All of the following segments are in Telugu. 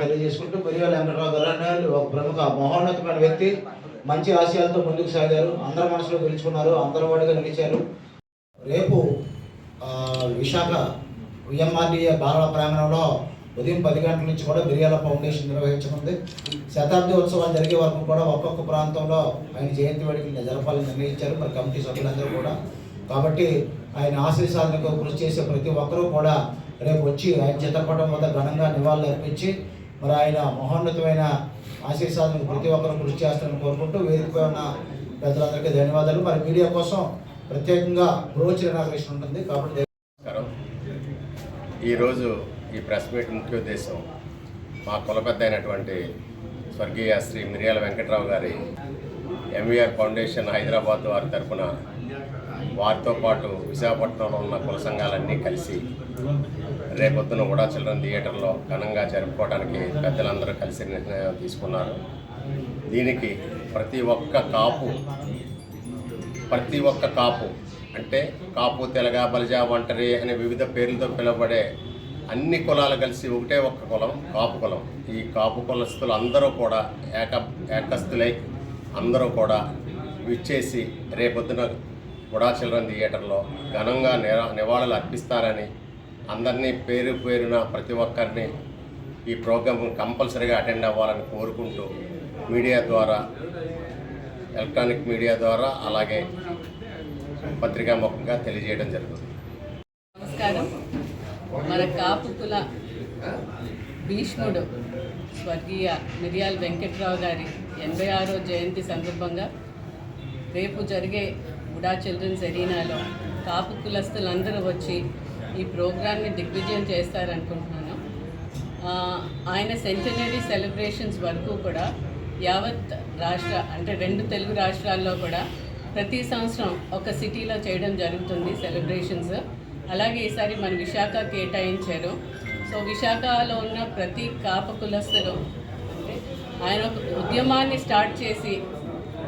తెలియజేసుకుంటూ పెరియాల వెంకటరావు గారు ఒక ప్రముఖ మహోన్నతమైన వ్యక్తి. మంచి ఆశయాలతో ముందుకు సాగారు. అందరి మనసులో గెలుచుకున్నారు. అందరి వాడిగా నిలిచారు. రేపు విశాఖ విఎంఆర్డీఏ బాల ప్రాంగణంలో ఉదయం పది గంటల నుంచి కూడా బిర్యాల ఫౌండేషన్ నిర్వహించనుంది. శతాబ్ది ఉత్సవాలు జరిగే వరకు కూడా ఒక్కొక్క ప్రాంతంలో ఆయన జయంతి వేడుకలు జరపాలని నిర్ణయించారు. మరి కమిటీ సభ్యులందరూ కూడా. కాబట్టి ఆయన ఆశయ సాధనకు కృషి చేసే ప్రతి ఒక్కరూ కూడా రేపు వచ్చి ఆయన చిత్రపటం వద్ద ఘనంగా నివాళులు అర్పించి మరి ఆయన మహోన్నతమైన ఆశీర్వాదం ప్రతి ఒక్కరూ కృషి చేస్తారని కోరుకుంటూ వేదికపై ఉన్న పెద్దలందరికీ ధన్యవాదాలు. మరి మీడియా కోసం ప్రత్యేకంగా బ్రోచ్ ఇనాగ్రేషన్ ఉంటుంది కాబట్టి నమస్కారం. ఈరోజు ఈ ప్రెస్ మీట్ ముఖ్య ఉద్దేశం మా కులపెద్ద అయినటువంటి స్వర్గీయ శ్రీ మిరియాల వెంకట్రావు గారి ఎంవీఆర్ ఫౌండేషన్ హైదరాబాద్ వారి తరఫున వారితో పాటు విశాఖపట్నంలో ఉన్న కుల సంఘాలన్నీ కలిసి రేపొద్దున కూడా చిల్డ్రన్ థియేటర్లో ఘనంగా జరుపుకోవడానికి పెద్దలందరూ కలిసి నిర్ణయం తీసుకున్నారు. దీనికి ప్రతి ఒక్క కాపు ప్రతి ఒక్క కాపు అంటే కాపు తెలగ బలిజ ఒంటరి అనే వివిధ పేర్లతో పిలువబడే అన్ని కులాలు కలిసి ఒకటే ఒక్క కులం కాపు కులం. ఈ కాపు కులస్తులు అందరూ కూడా ఏక ఏకస్తులై అందరూ కూడా విచ్చేసి రేపొద్దున గుడా చిల్డ్రన్ థియేటర్లో ఘనంగా నిరా నివాళులు అర్పిస్తారని అందరినీ పేరు పేరున ప్రతి ఒక్కరిని ఈ ప్రోగ్రామ్ కంపల్సరీగా అటెండ్ అవ్వాలని కోరుకుంటూ మీడియా ద్వారా ఎలక్ట్రానిక్ మీడియా ద్వారా అలాగే పత్రికా ముఖంగా తెలియజేయడం జరుగుతుంది. నమస్కారం. మన కాపు కుల భీష్ముడు స్వర్గీయ మిరియాల వెంకట్రావు గారి ఎనభై ఆరో జయంతి సందర్భంగా రేపు జరిగే బుడా చిల్డ్రన్స్ ఎరీనాలో కాపు కులస్తులందరూ వచ్చి ఈ ప్రోగ్రామ్ని దిగ్విజయం చేస్తారనుకుంటున్నాను. ఆయన సెంటనరీ సెలబ్రేషన్స్ వరకు కూడా యావత్ రాష్ట్ర అంటే రెండు తెలుగు రాష్ట్రాల్లో కూడా ప్రతి సంవత్సరం ఒక సిటీలో చేయడం జరుగుతుంది సెలబ్రేషన్స్. అలాగే ఈసారి మన విశాఖ కేటాయించారు. సో విశాఖలో ఉన్న ప్రతి కాప కులస్తులు అంటే ఆయన ఒక ఉద్యమాన్ని స్టార్ట్ చేసి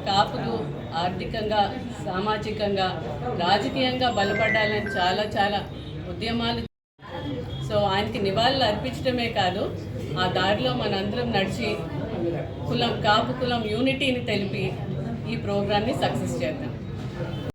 కాపులు ఆర్థికంగా సామాజికంగా రాజకీయంగా బలపడాలని చాలా చాలా ఉద్యమాలు సో ఆయనకి నివాళులు అర్పించడమే కాదు ఆ దారిలో మనందరం నడిచి కులం కాపు కులం యూనిటీని తెలిపి ఈ ప్రోగ్రామ్ని సక్సెస్ చేద్దాం.